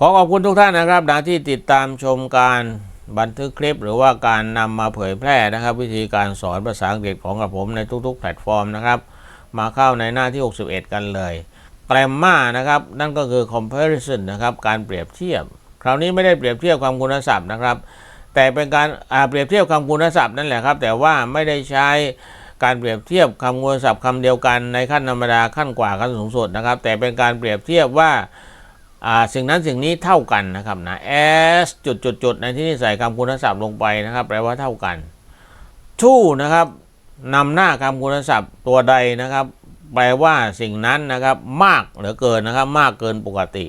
ขอขอบคุณทุกท่านนะครับนะที่ติดตามชมการบันทึกคลิป หรือว่าการนำมาเผยแพร่นะครับ วิธีการสอนภาษาอังกฤษของกระผมในทุกๆ แพลตฟอร์มนะครับ มาเข้าในหน้าที่ 61 กันเลยแกรมมานะครับนั่นก็คือ comparison นะครับการเปรียบเทียบ คราวนี้ไม่ได้เปรียบเทียบคำคุณศัพท์นะครับ แต่เป็นการอ่าเปรียบเทียบคำคุณศัพท์นั่นแหละครับ แต่ว่าไม่ได้ใช้การเปรียบเทียบคำคุณศัพท์คำเดียวกันในขั้นธรรมดาขั้นกว่าขั้นสูงสุดนะครับ แต่เป็นการเปรียบเทียบว่า สิ่งนั้นสิ่งนี้เท่ากันนะครับนะ s จุดจุดจุดในที่นี้ใส่คำคุณศัพท์ลงไปนะครับ แปลว่าเท่ากัน to นะครับนำหน้าคำคุณศัพท์ตัวใดนะครับ แปลว่าสิ่งนั้นนะครับ มากเหลือเกินนะครับ มากเกินปกติ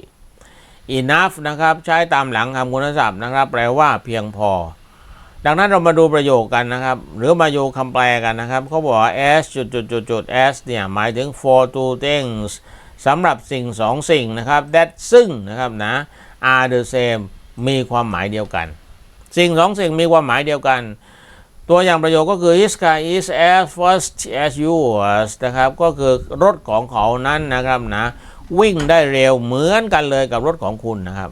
enough นะครับ ใช้ตามหลังคำคุณศัพท์นะครับ แปลว่าเพียงพอ ดังนั้นเรามาดูประโยคกันนะครับ หรือมาโยคำแปลกันนะครับเขาบอกว่า s จุดจุดจุดจุด s เนี่ยหมายถึง for two things สำหรับสิ่งสองสิ่งนะครับ that ซึ่งนะครับนะ are the same มีความหมายเดียวกัน สิ่งสองสิ่งมีความหมายเดียวกัน ตัวอย่างประโยคก็คือ his car is as fast as yours นะครับก็คือรถของเขานั้นนะครับนะวิ่งได้เร็วเหมือนกันเลยกับรถของคุณนะครับ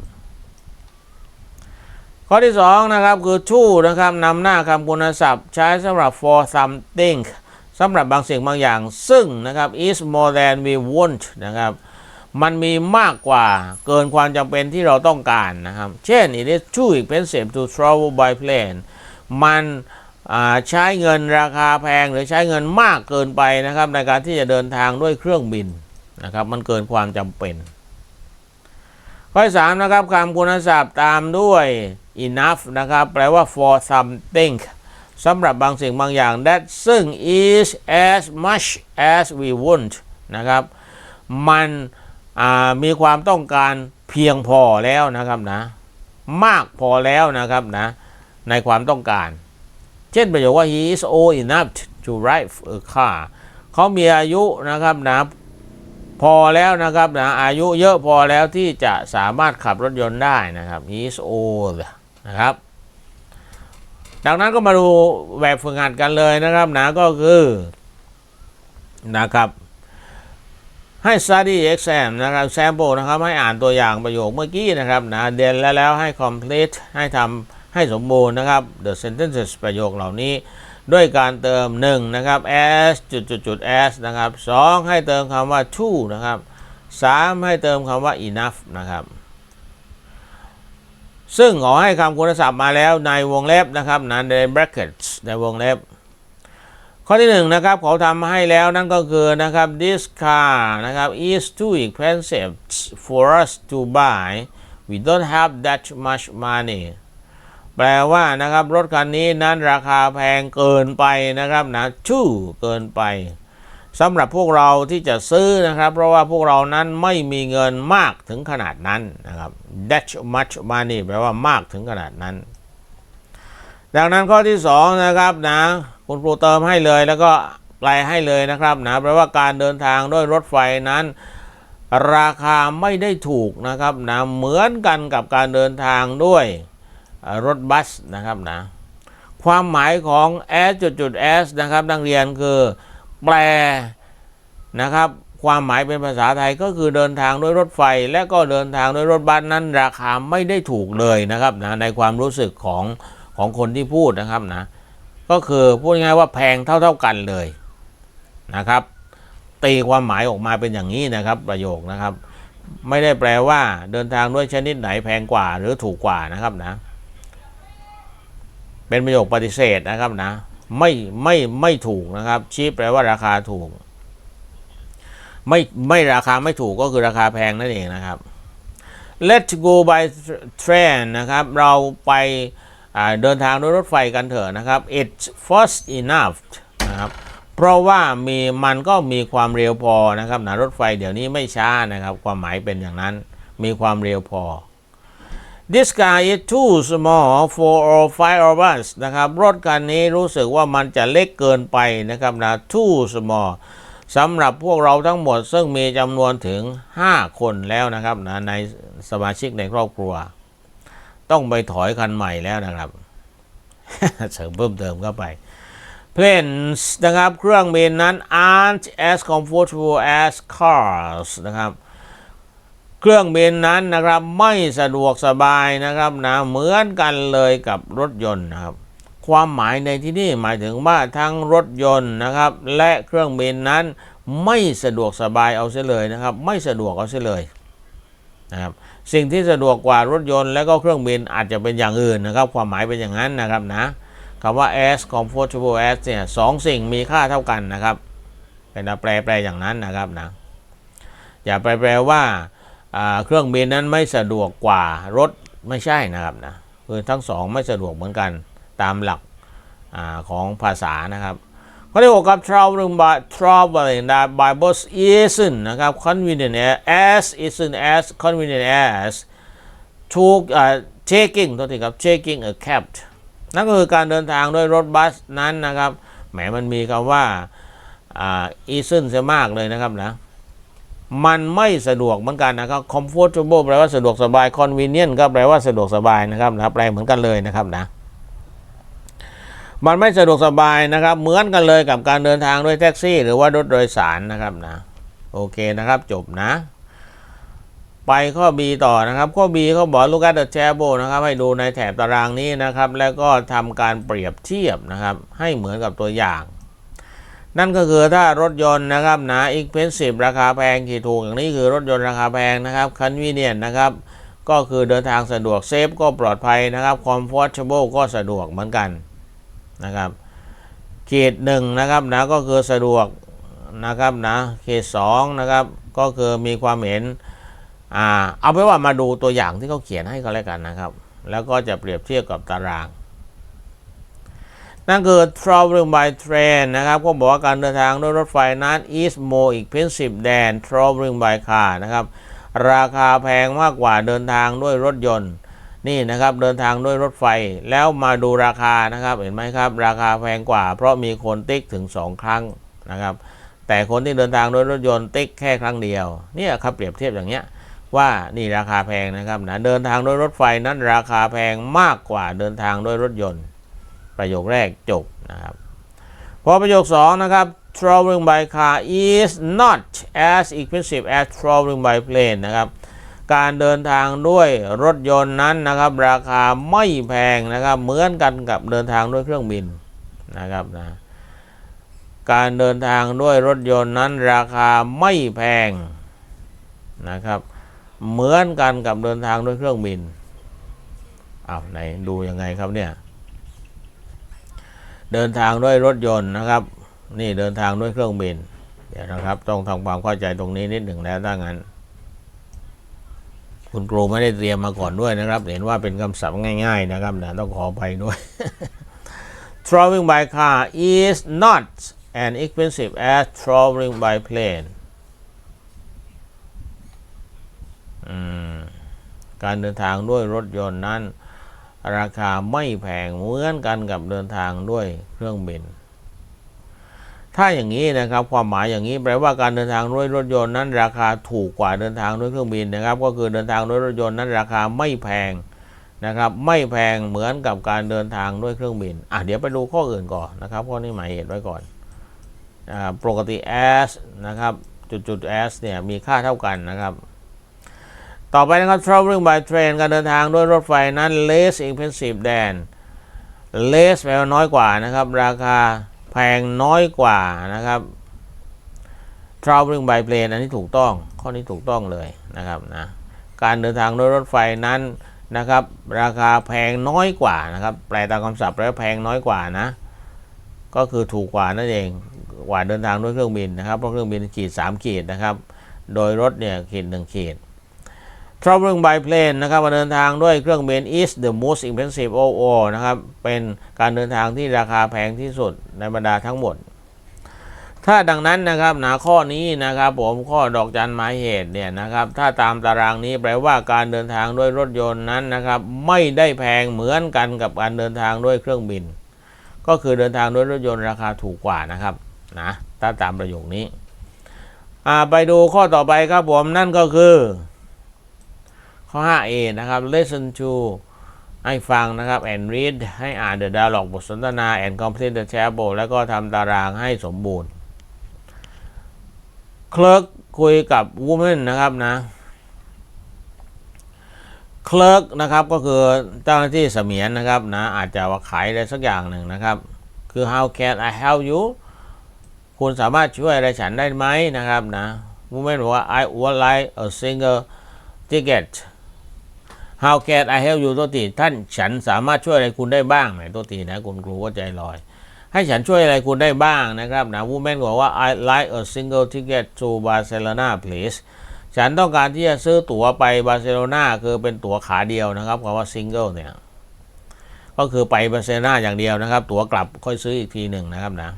ข้อที่สองนะครับคือ to นะครับนำหน้าคำคุณศัพท์ใช้สำหรับ for something สำหรับบางสิ่งบางอย่าง ซึ่งนะครับ is more than we want นะครับมันมีมากกว่าเกินความจำเป็นที่เราต้องการนะครับ เช่น it is too expensive to travel by plane มันใช้เงินราคาแพงหรือใช้เงินมากเกินไปนะครับ ในการที่จะเดินทางด้วยเครื่องบินนะครับ มันเกินความจำเป็น ข้อที่สามนะครับคำคุณศัพท์ตามด้วย enough นะครับ แปลว่า for something สำหรับบางสิ่งบางอย่าง that ซึ่ง is as much as we want นะครับ มันมีความต้องการเพียงพอแล้วนะครับนะ มากพอแล้วนะครับนะ ในความต้องการ เช่นประโยคว่า he is old enough to drive a car เขามีอายุนะครับนะพอแล้วนะครับนะอายุเยอะพอแล้วที่จะสามารถขับรถยนต์ได้นะครับ he is old นะครับ ดังนั้นก็มาดูแบบฝึกหัดกันเลยนะครับนะก็คือนะครับให้ study exam นะครับ sample นะครับให้อ่านตัวอย่างประโยคเมื่อกี้นะครับนะเรียนแล้วแล้วให้ complete ให้ทำให้สมบูรณ์นะครับ the sentences ประโยคเหล่านี้ ด้วยการเติม 1 นะครับ as จุดจุดจุด as นะครับ 2 ให้เติมคำว่า to นะครับ 3 ให้เติมคำว่า enough นะครับ ซึ่งขอให้คำคุณศัพท์มาแล้วในวงเล็บนะครับนะใน brackets ในวงเล็บ ข้อที่หนึ่งนะครับเขาทำให้แล้วนั่นก็คือนะครับ this car นะครับ is too expensive for us to buy we don't have that much money แปลว่านะครับรถคันนี้นั้นราคาแพงเกินไปนะครับนะ too เกินไป สำหรับพวกเราที่จะซื้อนะครับ เพราะว่าพวกเรานั้นไม่มีเงินมากถึงขนาดนั้นนะครับ that much money แปลว่ามากถึงขนาดนั้น ดังนั้นข้อที่สองนะครับนะคุณครูเติมให้เลยแล้วก็แปลให้เลยนะครับนะแปลว่าการเดินทางด้วยรถไฟนั้น ราคาไม่ได้ถูกนะครับนะเหมือนกันกับการเดินทางด้วยรถบัสนะครับนะความหมายของ s จุดจุด s นะครับนักเรียนคือ แปลนะครับ ความหมายเป็นภาษาไทยก็คือเดินทางด้วยรถไฟ และก็เดินทางด้วยรถบัสนั้นราคาไม่ได้ถูกเลยนะครับนะในความรู้สึกของของคนที่พูดนะครับนะก็คือพูดง่ายว่าแพงเท่าๆกันเลยนะครับ ตีความหมายออกมาเป็นอย่างนี้นะครับประโยคนะครับ ไม่ได้แปลว่าเดินทางด้วยชนิดไหนแพงกว่าหรือถูกกว่านะครับนะ เป็นประโยคปฏิเสธนะครับนะ ไม่ไม่ไม่ถูกนะครับ ชี้แปลว่าราคาถูก ไม่ไม่ราคาไม่ถูกก็คือราคาแพงนั่นเองนะครับ Let's go by train นะครับ เราไปเดินทางด้วยรถไฟกันเถอะนะครับ it's fast enough นะครับ เพราะว่ามีมันก็มีความเร็วพอนะครับนะรถไฟเดี๋ยวนี้ไม่ช้านะครับ ความหมายเป็นอย่างนั้น มีความเร็วพอ This car is too small for all five of us นะครับ รถคันนี้รู้สึกว่ามันจะเล็กเกินไปนะครับนะ too small สำหรับพวกเราทั้งหมดซึ่งมีจำนวนถึง 5 คนแล้วนะครับนะในสมาชิกในครอบครัว ต้องไปถอยคันใหม่แล้วนะครับเสริมเพิ่มเติมเข้าไป planes นะครับ เครื่องบินนั้น aren't as comfortable as cars นะครับ เครื่องบินนั้นนะครับไม่สะดวกสบายนะครับนะเหมือนกันเลยกับรถยนต์นะครับ ความหมายในที่นี่หมายถึงว่าทั้งรถยนต์นะครับ และเครื่องบินนั้นไม่สะดวกสบายเอาเสียเลยนะครับ ไม่สะดวกเอาเสียเลยนะครับสิ่งที่สะดวกกว่ารถยนต์และก็เครื่องบินอาจจะเป็นอย่างอื่นนะครับ ความหมายเป็นอย่างนั้นนะครับนะคำว่า as comfortable as เนี่ยสองสิ่งมีค่าเท่ากันนะครับเป็นแปลแปลอย่างนั้นนะครับนะอย่าไปแปลว่า เครื่องบินนั้นไม่สะดวกกว่ารถไม่ใช่นะครับนะคือทั้งสองไม่สะดวกเหมือนกันตามหลักอของภาษานะครับข้อที่หกครับ traveling by traveling by bus isn't นะครับ convenient as isn't as convenient as to taking โทษทีครับ taking a cab นั่นก็คือการเดินทางด้วยรถบัสนั้นนะครับแหมมันมีคำว่าอ่า isn't เสียมากเลยนะครับนะ มันไม่สะดวกเหมือนกันนะครับ comfortable แปลว่าสะดวกสบาย convenient ก็แปลว่าสะดวกสบายนะครับนะแปลเหมือนกันเลยนะครับนะมันไม่สะดวกสบายนะครับ เหมือนกันเลยกับการเดินทางด้วยแท็กซี่ หรือว่ารถโดยสารนะครับนะโอเคนะครับจบนะ ไปข้อ B ต่อนะครับ ข้อ B เขาบอก look at the table นะครับ ให้ดูในแถบตารางนี้นะครับ แล้วก็ทำการเปรียบเทียบนะครับ ให้เหมือนกับตัวอย่าง นั่นก็คือถ้ารถยนต์นะครับนะ expensive ราคาแพงขี่ถูกอย่างนี้คือรถยนต์ราคาแพงนะครับ convenient นะครับก็คือเดินทางสะดวก safe ก็ปลอดภัยนะครับ comfortable ก็สะดวกเหมือนกันนะครับเขตหนึ่งนะครับนะก็คือสะดวกนะครับนะเขตสองนะครับก็คือมีความเห็นอ่าเอาไปว่ามาดูตัวอย่างที่เขาเขียนให้ก็แล้วกันนะครับ แล้วก็จะเปรียบเทียบกับตาราง นั่นคือ traveling by train นะครับ ก็บอกว่าการเดินทางด้วยรถไฟนั้น is more expensive than traveling by car นะครับ ราคาแพงมากกว่าเดินทางด้วยรถยนต์ นี่นะครับ เดินทางด้วยรถไฟ แล้วมาดูราคานะครับ เห็นไหมครับ ราคาแพงกว่า เพราะมีคนติ๊กถึง 2 ครั้งนะครับ แต่คนที่เดินทางด้วยรถยนต์ติ๊กแค่ครั้งเดียว เนี่ยครับเปรียบเทียบอย่างเงี้ยว่านี่ราคาแพงนะครับนะ เดินทางด้วยรถไฟนั้นราคาแพงมากกว่าเดินทางด้วยรถยนต์ ประโยคแรกจบนะครับพอประโยค2นะครับ traveling by car is not as expensive as traveling by plane นะครับการเดินทางด้วยรถยนต์นั้นนะครับ ราคาไม่แพงนะครับ เหมือนกันกับเดินทางด้วยเครื่องบินนะครับนะการเดินทางด้วยรถยนต์นั้นราคาไม่แพงนะครับ เหมือนกันกับเดินทางด้วยเครื่องบินอ้าวไหนดูยังไงครับเนี่ย เดินทางด้วยรถยนต์นะครับ นี่เดินทางด้วยเครื่องบินเดี๋ยวนะครับ ต้องทำความเข้าใจตรงนี้นิดหนึ่งแล้วถ้างั้น คุณครูไม่ได้เตรียมมาก่อนด้วยนะครับ เห็นว่าเป็นคำศัพท์ง่าย ๆ นะครับนะต้องขอไปด้วย traveling by car is not as expensive as traveling by plane การเดินทางด้วยรถยนต์นั้น ราคาไม่แพงเหมือนกันกับเดินทางด้วยเครื่องบิน ถ้าอย่างนี้นะครับความหมายอย่างนี้แปลว่าการเดินทางด้วยรถยนต์นั้น ราคาถูกกว่าเดินทางด้วยเครื่องบินนะครับ ก็คือเดินทางด้วยรถยนต์นั้น ราคาไม่แพงนะครับ ไม่แพงเหมือนกับการเดินทางด้วยเครื่องบินอะเดี๋ยวไปดูข้ออื่นก่อนนะครับข้อนี้หมายเหตุไว้ก่อนปกติ s นะครับจุดจุด s เนี่ยมีค่าเท่ากันนะครับ ต่อไปนะครับ traveling by train การเดินทางด้วยรถไฟนั้น less expensive than less แปลว่าน้อยกว่านะครับ ราคาแพงน้อยกว่านะครับ traveling by plane อันนี้ถูกต้อง ข้อนี้ถูกต้องเลยนะครับนะ การเดินทางด้วยรถไฟนั้นนะครับ ราคาแพงน้อยกว่านะครับ แปลตามคำศัพท์แล้วาแพงน้อยกว่านะ ก็คือถูกกว่านั่นเองกว่าเดินทางด้วยเครื่องบินนะครับ เพราะเครื่องบินขีด 3 ขีดนะครับ โดยรถเนี่ยขีด 1 ขีด traveling by plane นะครับเดินทางด้วยเครื่องบิน is the most expensive of all นะครับ เป็นการเดินทางที่ราคาแพงที่สุดในบรรดาทั้งหมด ถ้าดังนั้นนะครับนะข้อนี้นะครับ ผมข้อดอกจันหมายเหตุเนี่ยนะครับ ถ้าตามตารางนี้แปลว่าการเดินทางด้วยรถยนต์นั้นนะครับ ไม่ได้แพงเหมือนกันกับการเดินทางด้วยเครื่องบิน ก็คือเดินทางด้วยรถยนต์ราคาถูกกว่านะครับนะถ้าตามประโยคนี้ไปดูข้อต่อไปครับผมนั่นก็คือ ข้อ 5a นะครับ listen to ให้ฟังนะครับ and read ให้อ่าน the dialogue บทสนทนา and complete the table แล้วก็ทำตารางให้สมบูรณ์คลิร์กคุยกับ woman นะครับนะคลิร์กนะครับก็คือเจ้าหน้าที่เสมียนนะครับนะอาจจะว่าขายอะไรสักอย่างหนึ่งนะครับ คือ how can I help you คุณสามารถช่วยอะไรฉันได้ไหมนะครับนะ woman บอกว่า I would like a single ticket how can I help you ตัวตีท่านฉันสามารถช่วยอะไรคุณได้บ้างไหนตัวตีนะคุณครูก็ใจลอย ให้ฉันช่วยอะไรคุณได้บ้างนะครับนะ woman บอกว่า I like a single ticket to Barcelona please ฉันต้องการที่จะซื้อตั๋วไปบาร์เซโลนาคือเป็นตั๋วขาเดียวนะครับคำว่า single เนี่ยก็คือไปบาร์เซโลนาอย่างเดียวนะครับ ตั๋วกลับค่อยซื้ออีกทีหนึ่งนะครับนะ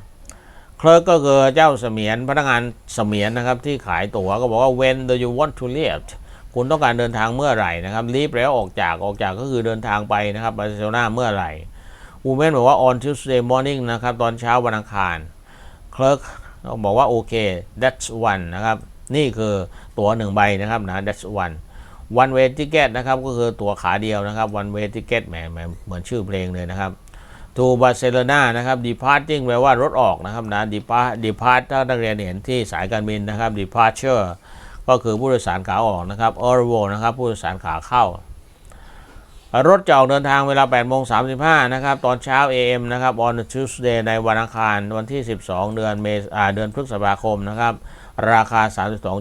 เคลิร์กก็คือเจ้าเสมียนพนักงานเสมียนนะครับที่ขายตั๋วก็บอกว่า when do you want to leave คุณต้องการเดินทางเมื่อไหร่นะครับ leave แล้วออกจากออกจากก็คือเดินทางไปนะครับบาร์เซโลนาเมื่อไหร่วูแมนบอกว่า on Tuesday morning นะครับ ตอนเช้าวันอังคารคลิร์กบอกว่าโอเค that's one นะครับ นี่คือตั๋วหนึ่งใบนะครับนะ that's one one way ticket นะครับ ก็คือตั๋วขาเดียวนะครับ one way ticket แหมแหมเหมือนชื่อเพลงเลยนะครับ to Barcelona นะครับ departing แปลว่ารถออกนะครับนะ depart depart ถ้านักเรียนเห็นที่สายการบินนะครับ departure ก็คือผู้โดยสารขาออกนะครับ arrival นะครับผู้โดยสารขาเข้า รถจะออกเดินทางเวลา8โมง35นะครับตอนเช้า AM นะครับ on Tuesday ในวันอังคารวันที่ 12 เดือนเมษาเดือนพฤษภาคมนะครับราคา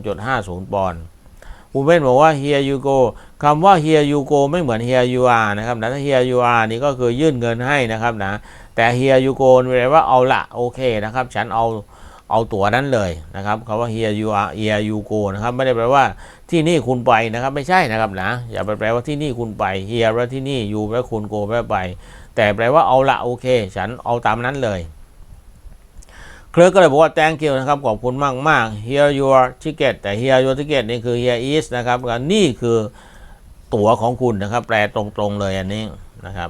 32.50 ปอนด์ภูเบนบอกว่า here you go คำว่า here you go ไม่เหมือน here you are นะครับนะถ้า here you are นี่ก็คือยื่นเงินให้นะครับนะแต่ here you go แปลว่าเอาละโอเคนะครับ ฉันเอา เอาตั๋วนั้นเลยนะครับคำว่า here you are here you go นะครับไม่ได้แปลว่าที่นี่คุณไปนะครับ ไม่ใช่นะครับนะอย่าไปแปลว่าที่นี่คุณไป here แปลว่าที่นี่ you แปลว่าคุณ go แปลว่าไป แต่แปลว่าเอาละโอเค ฉันเอาตามนั้นเลย เคลืร์กก็เลยบอกว่า thank you นะครับขอบคุณมากมาก here your ticket แต่ here your ticket นี่คือ here is นะครับนี่คือตั๋วของคุณนะครับ แปลตรงๆเลยอันนี้นะครับ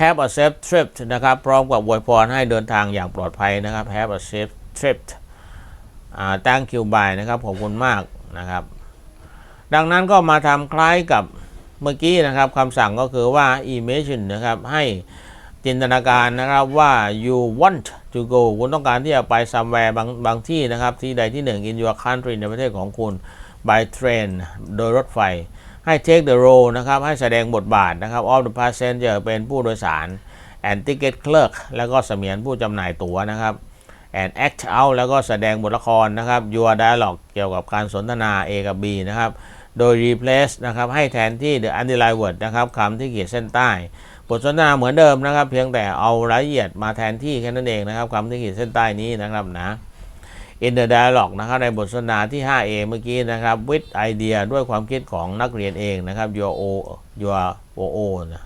have a safe trip นะครับ พร้อมกับอวยพรให้เดินทางอย่างปลอดภัยนะครับ have a safe trip อ่า thank you bye นะครับขอบคุณมากนะครับ ดังนั้นก็มาทำคล้ายกับเมื่อกี้นะครับคำสั่งก็คือว่า imagine นะครับให้จินตนาการนะครับว่า you want to go คุณต้องการที่จะไป somewhere บางบางที่นะครับ ที่ใดที่หนึ่ง in your country ในประเทศของคุณ by train โดยรถไฟ ให้ take the role นะครับ ให้แสดงบทบาทนะครับ of the passenger เป็นผู้โดยสาร and ticket clerk แล้วก็เสมียนผู้จำหน่ายตั๋วนะครับ and act out แล้วก็แสดงบทละครนะครับ your dialogue เกี่ยวกับการสนทนา A กับ B นะครับ โดย replace นะครับ ให้แทนที่ the underline word นะครับคำที่ขีดเส้นใต้ บทสนทนาเหมือนเดิมนะครับ เพียงแต่เอารายละเอียดมาแทนที่แค่นั้นเองนะครับคำที่ขีดเส้นใต้นี้นะครับนะ in the dialogue นะครับในบทสนทนาที่ 5a เมื่อกี้นะครับ with idea ด้วยความคิดของนักเรียนเองนะครับ your o your o o นะ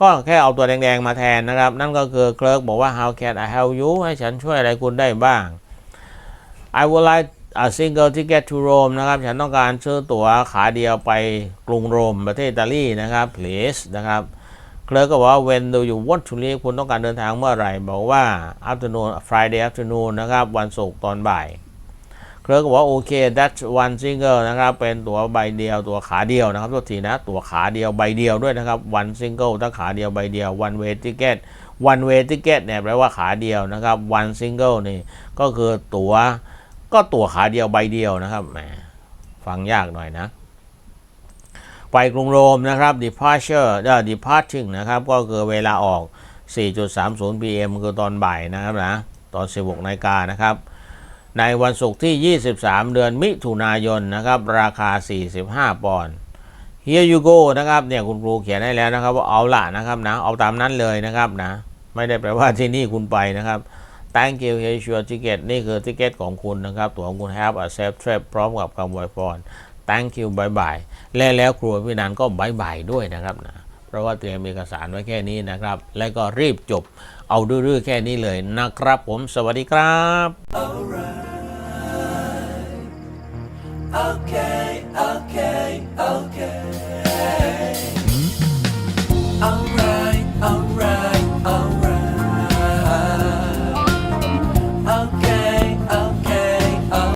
ก็แค่เอาตัวแดงๆมาแทนนะครับ นั่นก็คือเคลิร์กบอกว่า how can I help you ให้ฉันช่วยอะไรคุณได้บ้าง I would like a single ticket to Rome นะครับ ฉันต้องการซื้อตั๋วขาเดียวไปกรุงโรมประเทศอิตาลีนะครับ please นะครับเคลิร์กก็บอกว่า when do you want to leave คุณต้องการเดินทางเมื่อไหร่ บอกว่า afternoon Friday afternoon นะครับ วันศุกร์ตอนบ่าย คลิร์กบอกว่าโอเค that's one single นะครับ เป็นตัวใบเดียวตัวขาเดียวนะครับตัวทีนะ ตัวขาเดียวใบเดียวด้วยนะครับ one single ถ้าขาเดียวใบเดียว one way ticket one way ticket เนี่ยแปลว่าขาเดียวนะครับ one single นี่ก็คือตัวก็ตัวขาเดียวใบเดียวนะครับแหมฟังยากหน่อยนะ ไปกรุงโรมนะครับ departure เอ่อ departing นะครับก็คือเวลาออก 4.30 pm คือตอนบ่ายนะครับนะตอน 16นาฬิกานะครับ ในวันศุกร์ที่ 23 เดือนมิถุนายนนะครับ ราคา 45 ปอนด์ here you go นะครับเนี่ยคุณครูเขียนให้แล้วนะครับว่าเอาละนะครับนะเอาตามนั้นเลยนะครับนะไม่ได้แปลว่าที่นี่คุณไปนะครับ thank you here's your ticket นี่คือทิเกตของคุณนะครับ ตั๋วของคุณ have a safe trip พร้อมกับคำอวยพร thank you bye bye และแล้วครูพี่นันก็บายบายด้วยนะครับนะเพราะว่าเตรียมเอกสารไว้แค่นี้นะครับ และก็รีบจบเอาดื้อๆแค่นี้เลยนะครับผมสวัสดีครับ okay.